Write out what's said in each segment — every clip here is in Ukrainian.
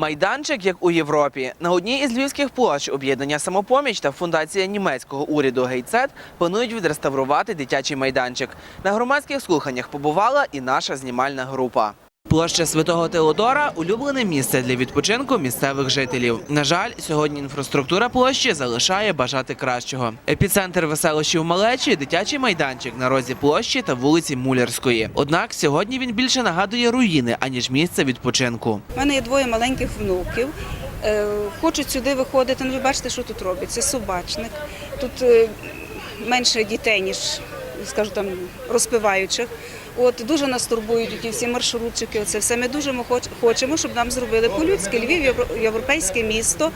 Майданчик, як у Європі, на одній із львівських площ об'єднання самопоміч та фундація німецького уряду Гейцет планують відреставрувати дитячий майданчик. На громадських слуханнях побувала і наша знімальна група. Площа Святого Теодора улюблене місце для відпочинку місцевих жителів. На жаль, сьогодні інфраструктура площі залишає бажати кращого. Епіцентр веселощів малечі дитячий майданчик на розі площі та вулиці Мулярської. Однак сьогодні він більше нагадує руїни аніж місце відпочинку. У мене є двоє маленьких внуків. Е, Хочуть сюди виходити. Ну, ви бачите, що тут робиться. Собачник. Тут е, менше дітей, ніж, скажу там, розпиваючих. От дуже нас турбують ті всі маршрутчики. Оце все. Ми дуже мо- хоч- хочемо, щоб нам зробили по-людськи. Львів євро- європейське місто.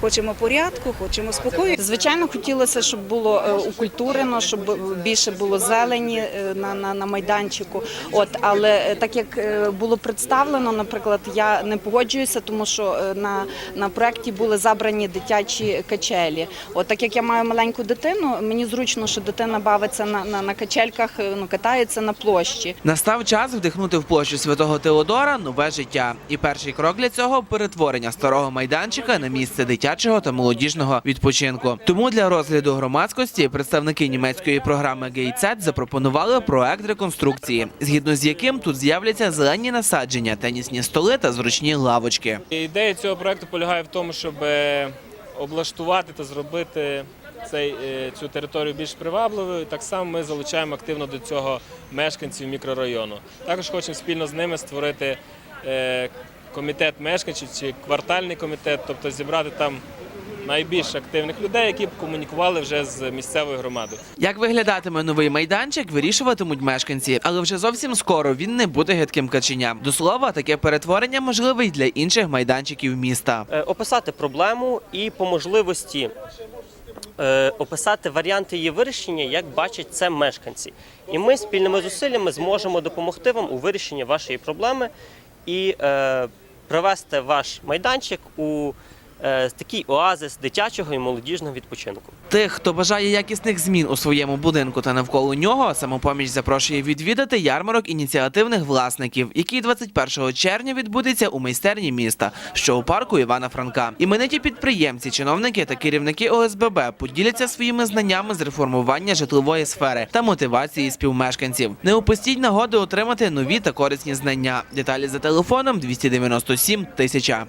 Хочемо порядку, хочемо спокою. Звичайно, хотілося, щоб було е, укультурено, щоб більше було зелені е, на, на, на майданчику. От, але е, так як було представлено, наприклад, я не погоджуюся, тому що на, на проєкті були забрані дитячі качелі. От так як я маю маленьку дитину, мені зручно, що дитина бавиться на, на, на качельках, ну катається на площі. Настав час вдихнути в площу Святого Теодора нове життя. І перший крок для цього перетворення старого майданчика на місце дитячого та молодіжного відпочинку. Тому для розгляду громадськості представники німецької програми Гейцет запропонували проект реконструкції, згідно з яким тут з'являться зелені насадження, тенісні столи та зручні лавочки. Ідея цього проекту полягає в тому, щоб е, облаштувати та зробити цей, е, цю територію більш привабливою. Так само ми залучаємо активно до цього мешканців мікрорайону. Також хочемо спільно з ними створити е, комітет мешканців чи квартальний комітет, тобто зібрати там найбільш активних людей, які б комунікували вже з місцевою громадою. Як виглядатиме новий майданчик, вирішуватимуть мешканці, але вже зовсім скоро він не буде гидким каченям. До слова, таке перетворення можливе й для інших майданчиків міста. е, описати проблему і по можливості описати варіанти її вирішення, як бачать це мешканці. І ми спільними зусиллями зможемо допомогти вам у вирішенні вашої проблеми і е, привести ваш майданчик у е, такий оазис дитячого і молодіжного відпочинку. Тих, хто бажає якісних змін у своєму будинку та навколо нього, самопоміч запрошує відвідати ярмарок ініціативних власників, який 21 червня відбудеться у майстерні міста, що у парку Івана Франка. Імениті підприємці, чиновники та керівники ОСББ поділяться своїми знаннями з реформування житлової сфери та мотивації співмешканців. Не упустіть нагоди отримати нові та корисні знання. Деталі за телефоном 297 тисяча.